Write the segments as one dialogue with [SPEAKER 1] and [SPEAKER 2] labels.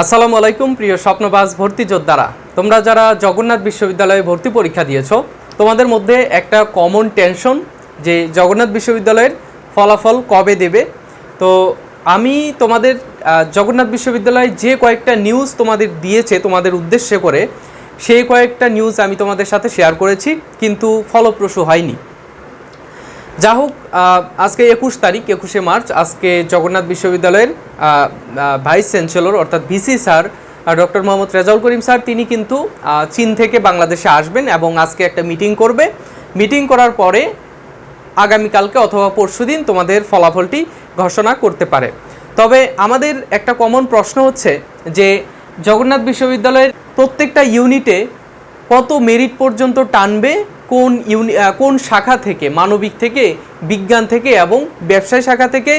[SPEAKER 1] আসসালামু আলাইকুম, প্রিয় স্বপ্নবাস ভর্তি যোদ্ধারা। তোমরা যারা জগন্নাথ বিশ্ববিদ্যালয়ে ভর্তি পরীক্ষা দিয়েছ, তোমাদের মধ্যে একটা কমন টেনশন যে জগন্নাথ বিশ্ববিদ্যালয়ের ফলাফল কবে দেবে। তো আমি তোমাদের জগন্নাথ বিশ্ববিদ্যালয় যে কয়েকটা নিউজ তোমাদের দিয়েছে তোমাদের উদ্দেশ্যে করে, সেই কয়েকটা নিউজ আমি তোমাদের সাথে শেয়ার করেছি, কিন্তু ফলপ্রসূ হয়নি। যা হোক আজকে একুশ তারিখ, একুশে মার্চ, আজকে জগন্নাথ বিশ্ববিদ্যালয়ের ভাইস চ্যান্সেলর অর্থাৎ VC sir doctor Mohammad Rezaul Karim sir, তিনি কিন্তু চীন থেকে বাংলাদেশে আসবেন এবং আজকে একটা মিটিং করবে। মিটিং করার পরে আগামীকালকে অথবা পরশুদিন তোমাদের ফলাফলটি ঘোষণা করতে পারে। তবে আমাদের একটা কমন প্রশ্ন হচ্ছে যে, জগন্নাথ বিশ্ববিদ্যালয়ের প্রত্যেকটা ইউনিটে কত মেরিট পর্যন্ত টানবে কোন ইউনি কোন শাখা থেকে, মানবিক থেকে, বিজ্ঞান থেকে এবং ব্যবসায় শাখা থেকে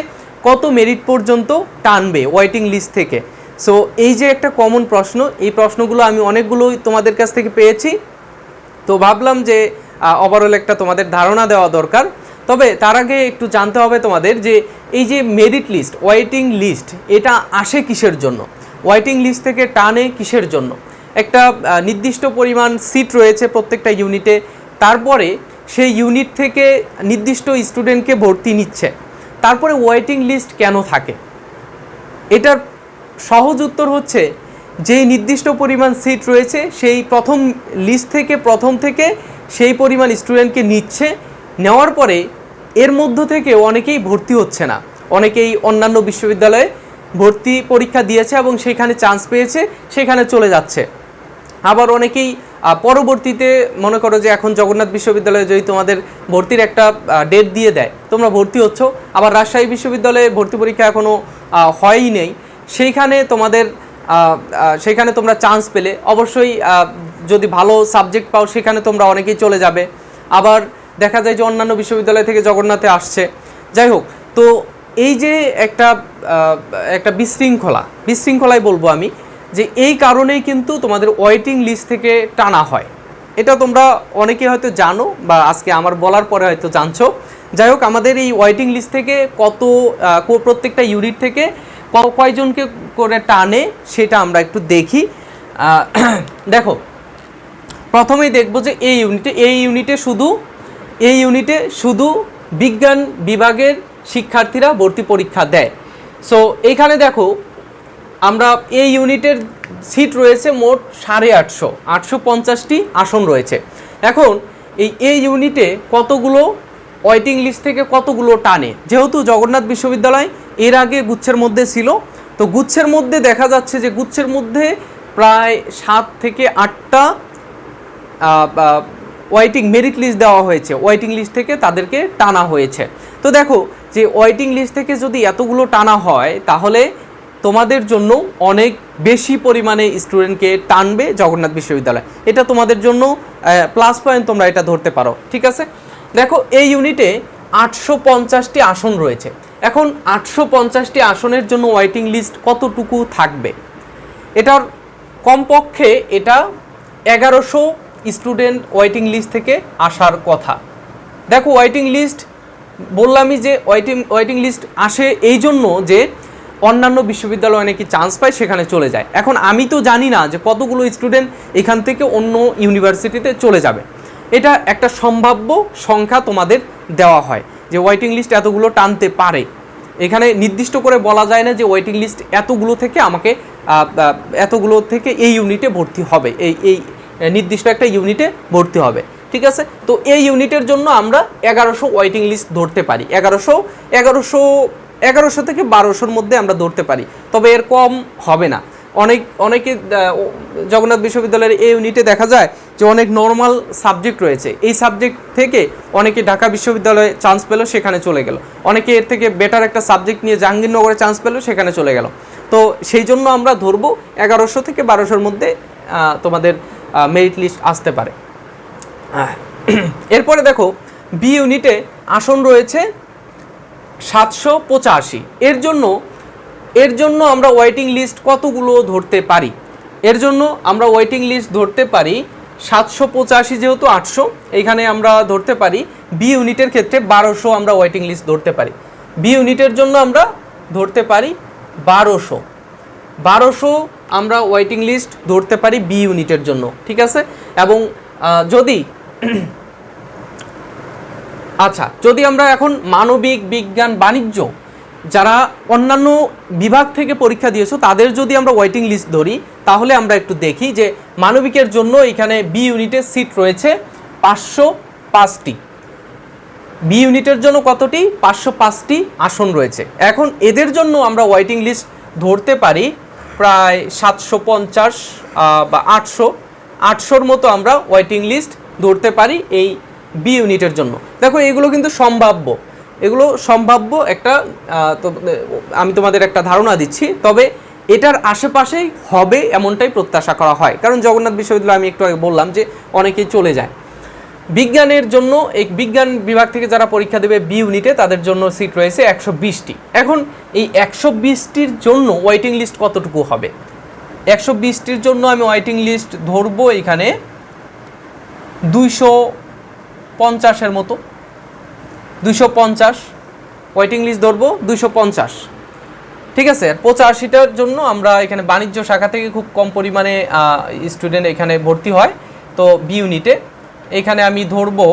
[SPEAKER 1] কত মেরিট পর্যন্ত টানবে ওয়েটিং লিস্ট থেকে? সো এই যে একটা কমন প্রশ্ন, এই প্রশ্নগুলো আমি অনেকগুলোই তোমাদের কাছ থেকে পেয়েছি। তো ভাবলাম যে ওভারঅল একটা তোমাদের ধারণা দেওয়া দরকার। তবে তার আগে একটু জানতে হবে তোমাদের যে, এই যে মেরিট লিস্ট ওয়েটিং লিস্ট এটা আসে কিসের জন্য? ওয়েটিং লিস্ট থেকে টানে কিসের জন্য? একটা নির্দিষ্ট পরিমাণ সিট রয়েছে প্রত্যেকটা ইউনিটে তারপরে সেই ইউনিট থেকে নির্দিষ্ট স্টুডেন্টকে ভর্তি নিচ্ছে। তারপরে ওয়েটিং লিস্ট কেন থাকে? এটার সহজ উত্তর হচ্ছে, যেই নির্দিষ্ট পরিমাণ সিট রয়েছে, সেই প্রথম লিস্ট থেকে, প্রথম থেকে সেই পরিমাণ স্টুডেন্টকে নিচ্ছে। নেওয়ার পরে এর মধ্য থেকে অনেকেই ভর্তি হচ্ছে না। অনেকেই অন্যান্য বিশ্ববিদ্যালয়ে ভর্তি পরীক্ষা দিয়েছে এবং সেখানে চান্স পেয়েছে, সেখানে চলে যাচ্ছে। আবার অনেকেই পরবর্তীতে মনে করো যে এখন জগন্নাথ বিশ্ববিদ্যালয়ে যদি তোমাদের ভর্তির একটা ডেট দিয়ে দেয়, তোমরা ভর্তি হচ্ছ, আবার রাজশাহী বিশ্ববিদ্যালয়ে ভর্তি পরীক্ষা এখনও হয়ই নেই, সেইখানে তোমাদের সেখানে তোমরা চান্স পেলে। অবশ্যই যদি ভালো সাবজেক্ট পাও, সেখানে তোমরা অনেকেই চলে যাবে। আবার দেখা যায় যে অন্যান্য বিশ্ববিদ্যালয় থেকে জগন্নাথে আসছে। যাই হোক, তো এই যে একটা একটা বিশৃঙ্খলা, বিশৃঙ্খলাই বলব আমি যে এই কারণেই কিন্তু তোমাদের ওয়েটিং লিস্ট থেকে টানা হয়। এটা তোমরা অনেকে হয়তো জানো বা আজকে আমার বলার পরে হয়তো জানছো। যাই হোক, আমাদের এই ওয়েটিং লিস্ট থেকে কত প্রত্যেকটা ইউনিট থেকে কয়জনকে করে টানে সেটা আমরা একটু দেখি। দেখো, প্রথমেই দেখব যে এই ইউনিটে এই ইউনিটে শুধু, এই ইউনিটে শুধু বিজ্ঞান বিভাগের শিক্ষার্থীরা ভর্তি পরীক্ষা দেয়। সো এইখানে দেখো আমরা এই ইউনিটের সিট রয়েছে মোট সাড়ে আটশো আটশো পঞ্চাশটি আসন রয়েছে। এখন এই এই ইউনিটে কতগুলো ওয়েটিং লিস্ট থেকে কতগুলো টানে? যেহেতু জগন্নাথ বিশ্ববিদ্যালয় এর আগে গুচ্ছের মধ্যে ছিল, তো গুচ্ছের মধ্যে দেখা যাচ্ছে যে গুচ্ছের মধ্যে প্রায় সাত থেকে আটটা ওয়েটিং মেরিট লিস্ট দেওয়া হয়েছে। ওয়েটিং লিস্ট থেকে তাদেরকে টানা হয়েছে। তো দেখো, যে ওয়েটিং লিস্ট থেকে যদি এতগুলো টানা হয়, তাহলে তোমাদের জন্য অনেক বেশি পরিমাণে স্টুডেন্টকে টানবে জগন্নাথ বিশ্ববিদ্যালয়। এটা তোমাদের জন্য প্লাস পয়েন্ট তোমরা এটা ধরতে পারো, ঠিক আছে? দেখো, এই ইউনিটে আটশো পঞ্চাশটি আসন রয়েছে। এখন আটশো পঞ্চাশটি আসনের জন্য ওয়েটিং লিস্ট কতটুকু থাকবে? এটার কমপক্ষে এটা এগারোশো স্টুডেন্ট ওয়েটিং লিস্ট থেকে আসার কথা। দেখো ওয়েটিং লিস্ট বললামই যে ওয়েটিং ওয়েটিং লিস্ট আসে এই জন্য যে অন্যান্য বিশ্ববিদ্যালয়ে নাকি চান্স পায়, সেখানে চলে যায়। এখন আমি তো জানি না যে কতগুলো স্টুডেন্ট এখান থেকে অন্য ইউনিভার্সিটিতে চলে যাবে। এটা একটা সম্ভাব্য সংখ্যা তোমাদের দেওয়া হয় যে ওয়েটিং লিস্ট এতগুলো টানতে পারে। এখানে নির্দিষ্ট করে বলা যায় না যে ওয়েটিং লিস্ট এতগুলো থেকে আমাকে এতগুলো থেকে এই ইউনিটে ভর্তি হবে। এই এই নির্দিষ্ট একটা ইউনিটে ভর্তি হবে। ঠিক আছে? তো এই ইউনিটের জন্য আমরা এগারোশো ওয়েটিং লিস্ট ধরতে পারি। এগারোশো এগারোশো এগারোশো থেকে বারোশোর মধ্যে আমরা ধরতে পারি, তবে এর কম হবে না। অনেক, অনেকে জগন্নাথ বিশ্ববিদ্যালয়ের এই ইউনিটে দেখা যায় যে অনেক নর্মাল সাবজেক্ট রয়েছে। এই সাবজেক্ট থেকে অনেকে ঢাকা বিশ্ববিদ্যালয়ে চান্স পেল, সেখানে চলে গেল। অনেকে এর থেকে বেটার একটা সাবজেক্ট নিয়ে জাহাঙ্গীরনগরে চান্স পেল, সেখানে চলে গেল। তো সেই জন্য আমরা ধরবো এগারোশো থেকে বারোশোর মধ্যে তোমাদের মেরিট লিস্ট আসতে পারে। এরপরে দেখো বি ইউনিটে আসন রয়েছে সাতশো পঁচাশি। এর জন্য এর জন্য আমরা ওয়েটিং লিস্ট কতগুলো ধরতে পারি? এর জন্য আমরা ওয়েটিং লিস্ট ধরতে পারি সাতশো পঁচাশি যেহেতু আটশো, এইখানে আমরা ধরতে পারি বি ইউনিটের ক্ষেত্রে বারোশো আমরা ওয়েটিং লিস্ট ধরতে পারি। বি ইউনিটের জন্য আমরা ধরতে পারি বারোশো। বারোশো আমরা ওয়েটিং লিস্ট ধরতে পারি বি ইউনিটের জন্য, ঠিক আছে? এবং যদি আচ্ছা যদি আমরা এখন মানবিক, বিজ্ঞান, বাণিজ্য যারা অন্যান্য বিভাগ থেকে পরীক্ষা দিয়েছ, তাদের যদি আমরা ওয়েটিং লিস্ট ধরি, তাহলে আমরা একটু দেখি যে মানবিকের জন্য এখানে বি ইউনিটের সিট রয়েছে পাঁচশো পাঁচটি। বি ইউনিটের জন্য কতটি? পাঁচশো পাঁচটি আসন রয়েছে। এখন এদের জন্য আমরা ওয়েটিং লিস্ট ধরতে পারি প্রায় সাতশো পঞ্চাশ বা আটশো। আটশোর মতো আমরা ওয়েটিং লিস্ট ধরতে পারি এই বি ইউনিটের জন্য। দেখো, এগুলো কিন্তু সম্ভাব্য। এগুলো সম্ভাব্য একটা তো, আমি তোমাদের একটা ধারণা দিচ্ছি, তবে এটার আশেপাশেই হবে এমনটাই প্রত্যাশা করা হয়। কারণ জগন্নাথ বিশ্ববিদ্যালয়, আমি একটু আগে বললাম যে অনেকেই চলে যায়। বিজ্ঞানের জন্য, এই বিজ্ঞান বিভাগ থেকে যারা পরীক্ষা দেবে বি ইউনিটে তাদের জন্য সিট রয়েছে একশো বিশটি। এখন এই একশো বিশটির জন্য ওয়েটিং লিস্ট কতটুকু হবে? একশো বিশটির জন্য আমি ওয়েটিং লিস্ট ধরবো এখানে দুইশো পঞ্চাশের মতো। দুইশো পঞ্চাশ। ওয়েটিং লিস্ট ধরবো, দুইশো পঞ্চাশ। ঠিক আছে, পঁচাশিটার জন্য আমরা এখানে বাণিজ্য শাখা থেকে খুব কম পরিমাণে স্টুডেন্ট এখানে ভর্তি হয়। তো বি ইউনিটে এখানে আমি ধরবো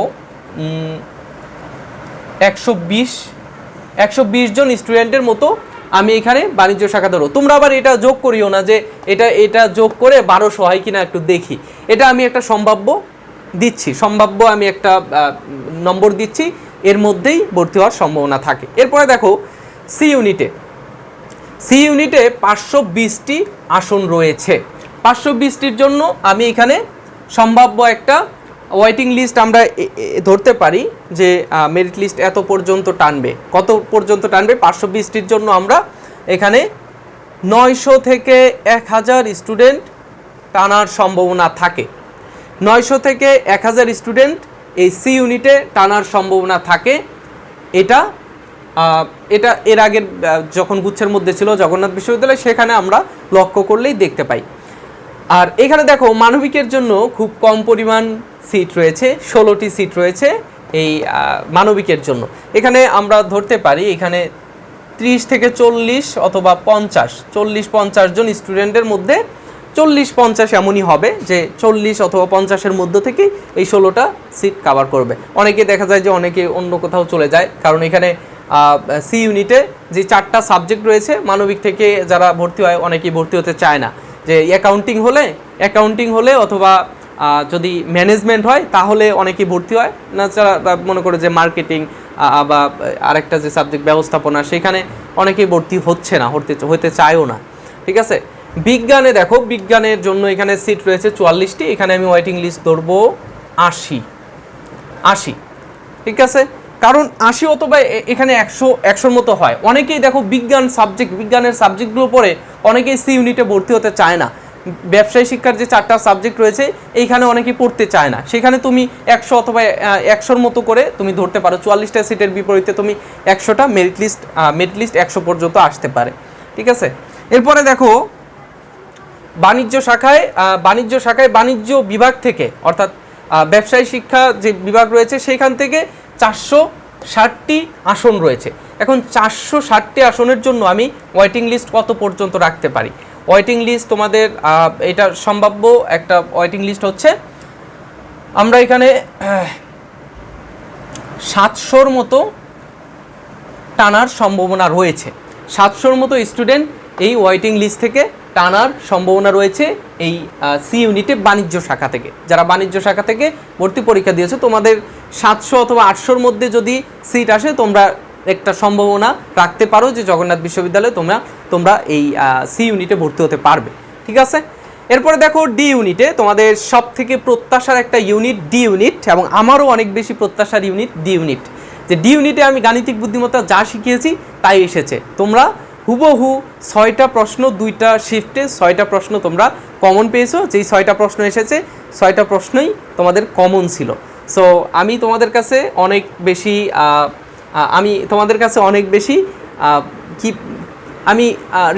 [SPEAKER 1] একশো বিশ। একশো বিশ জন স্টুডেন্টের মতো আমি এখানে বাণিজ্য শাখা ধরো তোমরা আবার এটা যোগ করিও না যে এটা এটা যোগ করে বারোশো হয় কিনা একটু দেখি। এটা আমি একটা সম্ভাব্য দিচ্ছি, সম্ভাব্য আমি একটা নম্বর দিচ্ছি, এর মধ্যেই ভর্তি হওয়ার সম্ভাবনা থাকে। এরপরে দেখো সি ইউনিটে সি ইউনিটে পাঁচশো বিশটি আসন রয়েছে। পাঁচশো বিশটির জন্য আমি এখানে সম্ভাব্য একটা ওয়েটিং লিস্ট আমরা ধরতে পারি যে মেরিট লিস্ট এত পর্যন্ত টানবে। কত পর্যন্ত টানবে? পাঁচশো বিশটির জন্য আমরা এখানে নয়শো থেকে এক হাজার স্টুডেন্ট টানার সম্ভাবনা থাকে। নয়শো থেকে এক হাজার স্টুডেন্ট এই সি ইউনিটে টানার সম্ভাবনা থাকে। এটা এটা এর আগের যখন গুচ্ছের মধ্যে ছিল জগন্নাথ বিশ্ববিদ্যালয়, সেখানে আমরা লক্ষ্য করলেই দেখতে পাই। আর এখানে দেখো, মানবিকের জন্য খুব কম পরিমাণ সিট রয়েছে, ষোলোটি সিট রয়েছে এই মানবিকের জন্য। এখানে আমরা ধরতে পারি, এখানে ত্রিশ থেকে চল্লিশ অথবা পঞ্চাশ, চল্লিশ পঞ্চাশ জন স্টুডেন্টের মধ্যে চল্লিশ পঞ্চাশ এমনই হবে যে চল্লিশ অথবা পঞ্চাশের মধ্য থেকে এই ষোলোটা সিট কাভার করবে। অনেকে দেখা যায় যে অনেকে অন্য কোথাও চলে যায়, কারণ এখানে সি ইউনিটে যে চারটা সাবজেক্ট রয়েছে, মানবিক থেকে যারা ভর্তি হয় অনেকেই ভর্তি হতে চায় না। যে অ্যাকাউন্টিং হলে অ্যাকাউন্টিং হলে অথবা যদি ম্যানেজমেন্ট হয়, তাহলে অনেকেই ভর্তি হয়। না, যারা মনে করে যে মার্কেটিং বা আরেকটা যে সাবজেক্ট ব্যবস্থাপনা, সেখানে অনেকেই ভর্তি হচ্ছে না, হতে হতে চায়ও না। ঠিক আছে? বিজ্ঞানে দেখো, বিজ্ঞানের জন্য এখানে সিট রয়েছে চুয়াল্লিশটি। এখানে আমি ওয়েটিং লিস্ট ধরবো আশি। আশি, ঠিক আছে? কারণ আশি অথবা এখানে একশো, একশোর মতো হয়। অনেকেই দেখো বিজ্ঞান সাবজেক্ট বিজ্ঞানের সাবজেক্টগুলো পড়ে অনেকেই সি ইউনিটে ভর্তি হতে চায় না। ব্যবসায়ী শিক্ষার যে চারটা সাবজেক্ট রয়েছে, এইখানে অনেকেই পড়তে চায় না। সেখানে তুমি একশো অথবা একশোর মতো করে তুমি ধরতে পারো। চুয়াল্লিশটা সিটের বিপরীতে তুমি একশোটা মেরিট লিস্ট মেরিট লিস্ট একশো পর্যন্ত আসতে পারে। ঠিক আছে? এরপরে দেখো বাণিজ্য শাখায় বাণিজ্য শাখায় বাণিজ্য বিভাগ থেকে, অর্থাৎ ব্যবসায়ী শিক্ষা যে বিভাগ রয়েছে, সেইখান থেকে চারশো ষাটটি আসন রয়েছে। এখন চারশো ষাটটি আসনের জন্য আমি ওয়েটিং লিস্ট কত পর্যন্ত রাখতে পারি? ওয়েটিং লিস্ট তোমাদের এটা সম্ভাব্য একটা ওয়েটিং লিস্ট হচ্ছে, আমরা এখানে সাতশোর মতো টানার সম্ভাবনা রয়েছে। সাতশোর মতো স্টুডেন্ট এই ওয়েটিং লিস্ট থেকে টানার সম্ভাবনা রয়েছে এই সি ইউনিটে বাণিজ্য শাখা থেকে। যারা বাণিজ্য শাখা থেকে ভর্তি পরীক্ষা দিয়েছ, তোমাদের সাতশো অথবা আটশোর মধ্যে যদি সিট আসে, তোমরা একটা সম্ভাবনা রাখতে পারো যে জগন্নাথ বিশ্ববিদ্যালয়ে তোমরা তোমরা এই সি ইউনিটে ভর্তি হতে পারবে। ঠিক আছে? এরপরে দেখো ডি ইউনিটে তোমাদের সব থেকে প্রত্যাশার একটা ইউনিট ডি ইউনিট এবং আমারও অনেক বেশি প্রত্যাশার ইউনিট ডি ইউনিট যে ডি ইউনিটে আমি গাণিতিক বুদ্ধিমত্তা যা শিখিয়েছি, তাই এসেছে। তোমরা হুবহু ছয়টা প্রশ্ন, দুইটা শিফটে ছয়টা প্রশ্ন তোমরা কমন পেয়েছ। যেই ছয়টা প্রশ্ন এসেছে, ছয়টা প্রশ্নই তোমাদের কমন ছিল। সো আমি তোমাদের কাছে অনেক বেশি আমি তোমাদের কাছে অনেক বেশি কি, আমি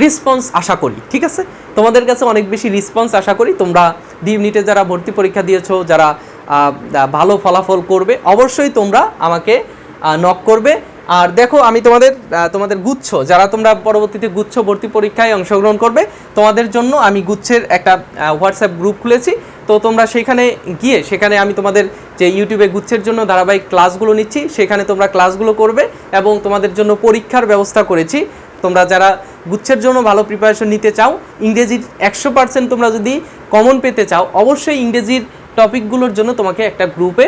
[SPEAKER 1] রেসপন্স আশা করি, ঠিক আছে? তোমাদের কাছে অনেক বেশি রেসপন্স আশা করি। তোমরা ডি ইউনিটে যারা ভর্তি পরীক্ষা দিয়েছ, যারা ভালো ফলাফল করবে, অবশ্যই তোমরা আমাকে নক করবে। আর দেখো, আমি তোমাদের তোমাদের গুচ্ছ, যারা তোমরা পরবর্তীতে গুচ্ছ ভর্তি পরীক্ষায় অংশগ্রহণ করবে, তোমাদের জন্য আমি গুচ্ছের একটা হোয়াটসঅ্যাপ গ্রুপ খুলেছি। তো তোমরা সেখানে গিয়ে, সেখানে আমি তোমাদের যে ইউটিউবে গুচ্ছের জন্য ধারাবাহিক ক্লাসগুলো নিচ্ছি, সেখানে তোমরা ক্লাসগুলো করবে এবং তোমাদের জন্য পরীক্ষার ব্যবস্থা করেছি। তোমরা যারা গুচ্ছের জন্য ভালো প্রিপারেশন নিতে চাও, ইংরেজির একশো পার্সেন্ট তোমরা যদি কমন পেতে চাও, অবশ্যই ইংরেজির টপিকগুলোর জন্য তোমাকে একটা গ্রুপে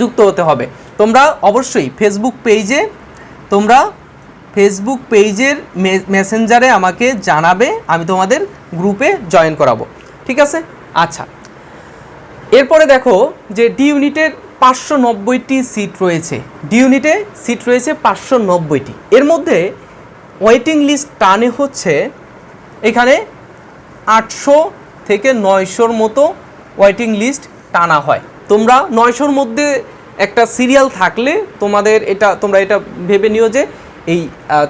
[SPEAKER 1] যুক্ত হতে হবে। তোমরা অবশ্যই ফেসবুক পেজে তোমরা ফেসবুক পেজের মেসেঞ্জারে আমাকে জানাবে, আমি তোমাদের গ্রুপে জয়েন করাবো। ঠিক আছে? আচ্ছা। এরপরে দেখো যে ডি ইউনিটের পাঁচশো নব্বইটি সিট রয়েছে। ডি ইউনিটে সিট রয়েছে পাঁচশো নব্বইটি। এর মধ্যে ওয়েটিং লিস্ট টানে হচ্ছে এখানে আটশো থেকে নয়শোর মতো ওয়েটিং লিস্ট টানা হয়। তোমরা নয়শোর মধ্যে একটা সিরিয়াল থাকলে তোমাদের এটা, তোমরা এটা ভেবে নিও যে এই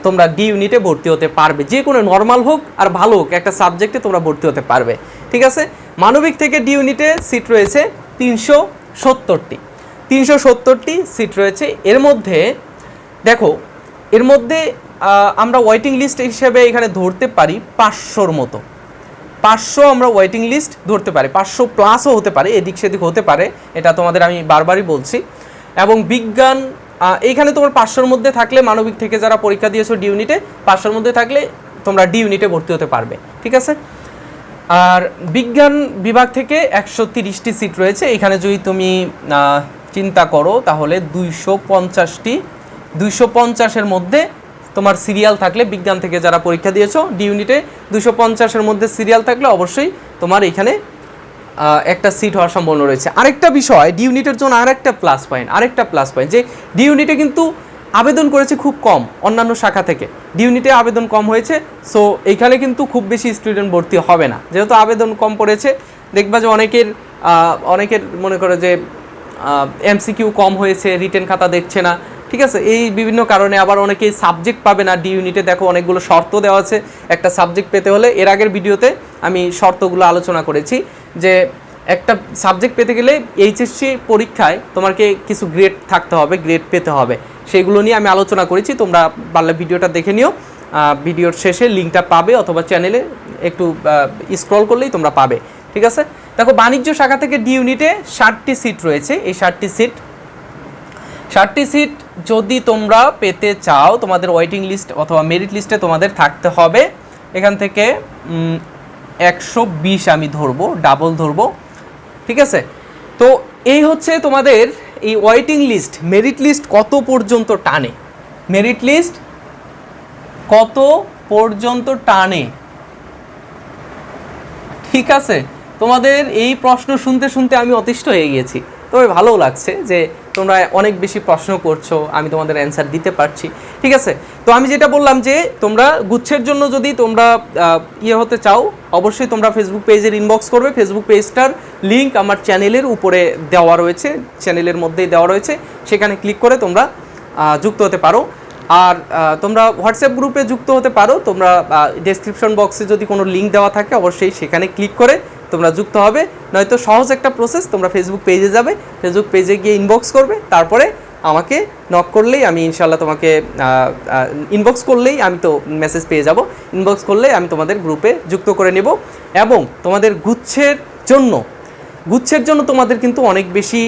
[SPEAKER 1] তোমরা ডি ইউনিটে ভর্তি হতে পারবে। যে কোনো নর্মাল হোক আর ভালো হোক, একটা সাবজেক্টে তোমরা ভর্তি হতে পারবে। ঠিক আছে? মানবিক থেকে ডি ইউনিটে সিট রয়েছে তিনশো সত্তরটি। তিনশো সত্তরটি সিট রয়েছে। এর মধ্যে, দেখো, এর মধ্যে আমরা ওয়েটিং লিস্ট হিসেবে এখানে ধরতে পারি পাঁচশোর মতো। পাঁচশো আমরা ওয়েটিং লিস্ট ধরতে পারি। পাঁচশো প্লাসও হতে পারে, এদিক সেদিক হতে পারে। এটা তোমাদের আমি বারবারই বলছি। এবং বিজ্ঞান এইখানে তোমার পাঁচশোর মধ্যে থাকলে মানবিক থেকে যারা পরীক্ষা দিয়েছ ডি ইউনিটে পাঁচশোর মধ্যে থাকলে তোমরা ডি ইউনিটে ভর্তি হতে পারবে, ঠিক আছে? আর বিজ্ঞান বিভাগ থেকে একশো তিরিশটি সিট রয়েছে, এখানে যদি তুমি চিন্তা করো তাহলে দুইশো পঞ্চাশটি, দুইশো পঞ্চাশের মধ্যে তোমার সিরিয়াল থাকলে বিজ্ঞান থেকে যারা পরীক্ষা দিয়েছ ডি ইউনিটে দুইশো পঞ্চাশের মধ্যে সিরিয়াল থাকলে অবশ্যই তোমার এখানে একটা সিট হওয়ার সম্ভাবনা রয়েছে। আরেকটা বিষয় ডি ইউনিটের জন্য আরেকটা প্লাস পয়েন্ট আরেকটা প্লাস পয়েন্ট যে ডি ইউনিটে কিন্তু আবেদন করেছে খুব কম অন্যান্য শাখা থেকে। ডি ইউনিটে আবেদন কম হয়েছে সো এইখানে কিন্তু খুব বেশি স্টুডেন্ট ভর্তি হবে না। যেহেতু আবেদন কম পড়েছে, দেখবা যে অনেকের অনেকের মনে করে যে এমসিকিউ কম হয়েছে রিটেন খাতা দেখছে না। ঠিক আছে? এই বিভিন্ন কারণে আবার অনেকেই সাবজেক্ট পাবে না। ডি ইউনিটে দেখো অনেকগুলো শর্ত দেওয়া আছে। একটা সাবজেক্ট পেতে হলে এর আগের ভিডিওতে আমি শর্তগুলো আলোচনা করেছি যে একটা সাবজেক্ট পেতে গেলে এইচএসসি পরীক্ষায় তোমাকে কিছু গ্রেড থাকতে হবে গ্রেড পেতে হবে। সেগুলো নিয়ে আমি আলোচনা করেছি। তোমরা পারলে ভিডিওটা দেখে নিও। ভিডিওর শেষে লিঙ্কটা পাবে অথবা চ্যানেলে একটু স্ক্রল করলেই তোমরা পাবে। ঠিক আছে? দেখো, বাণিজ্য শাখা থেকে ডি ইউনিটে ষাটটি সিট রয়েছে। এই ষাটটি সিট ষাটটি সিট যদি তোমরা পেতে চাও, তোমাদের ওয়েটিং লিস্ট অথবা মেরিট লিস্টে তোমাদের থাকতে হবে। এখান থেকে একশো বিশ আমি ধরবো ডাবল ধরবো। ঠিক আছে? তো এই হচ্ছে তোমাদের এই ওয়েটিং লিস্ট মেরিট লিস্ট কত পর্যন্ত টানে? মেরিট লিস্ট কত পর্যন্ত টানে? ঠিক আছে? তোমাদের এই প্রশ্ন শুনতে শুনতে আমি অতিষ্ঠ হয়ে গিয়েছি। তবে ভালোও লাগছে যে তোমরা অনেক বেশি প্রশ্ন করছ, আমি তোমাদের অ্যান্সার দিতে পারছি। ঠিক আছে? তো আমি যেটা বললাম যে, তোমরা গুচ্ছের জন্য যদি তোমরা ইয়ে হতে চাও, অবশ্যই তোমরা ফেসবুক পেজের ইনবক্স করবে। ফেসবুক পেজটার লিঙ্ক আমার চ্যানেলের উপরে দেওয়া রয়েছে চ্যানেলের মধ্যেই দেওয়া রয়েছে। সেখানে ক্লিক করে তোমরা যুক্ত হতে পারো। আর তোমরা হোয়াটসঅ্যাপ গ্রুপে যুক্ত হতে পারো। তোমরা ডেসক্রিপশন বক্সে যদি কোনো লিঙ্ক দেওয়া থাকে, অবশ্যই সেখানে ক্লিক করে তোমরা যুক্ত হবে, নয়তো সহজ একটা প্রসেস তোমরা ফেসবুক পেজে যাবে ফেসবুক পেজে গিয়ে ইনবক্স করবে, তারপরে আমাকে নক করলেই আমি ইনশাল্লাহ তোমাকে ইনবক্স করলেই আমি তো মেসেজ পেয়ে যাব। ইনবক্স করলেই আমি তোমাদের গ্রুপে যুক্ত করে নেব। এবং তোমাদের গুচ্ছের জন্য গুচ্ছের জন্য তোমাদের কিন্তু অনেক বেশি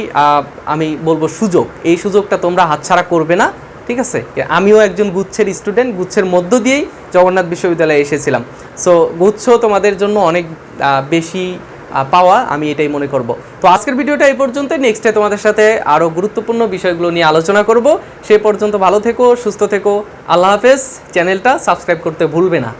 [SPEAKER 1] আমি বলব সুযোগ। এই সুযোগটা তোমরা হাতছাড়া করবে না। ঠিক আছে? আমিও একজন গুচ্ছের স্টুডেন্ট গুচ্ছের মধ্য দিয়েই জগন্নাথ বিশ্ববিদ্যালয়ে এসেছিলাম। সো গুচ্ছ তোমাদের জন্য অনেক বেশি পাওয়া, আমি এটাই মনে করব। তো আজকের ভিডিওটা এই পর্যন্ত নেক্সটে তোমাদের সাথে আরও গুরুত্বপূর্ণ বিষয়গুলো নিয়ে আলোচনা করব। সে পর্যন্ত ভালো থেকো, সুস্থ থেকো, আল্লাহ হাফেজ। চ্যানেলটা সাবস্ক্রাইব করতে ভুলবে না।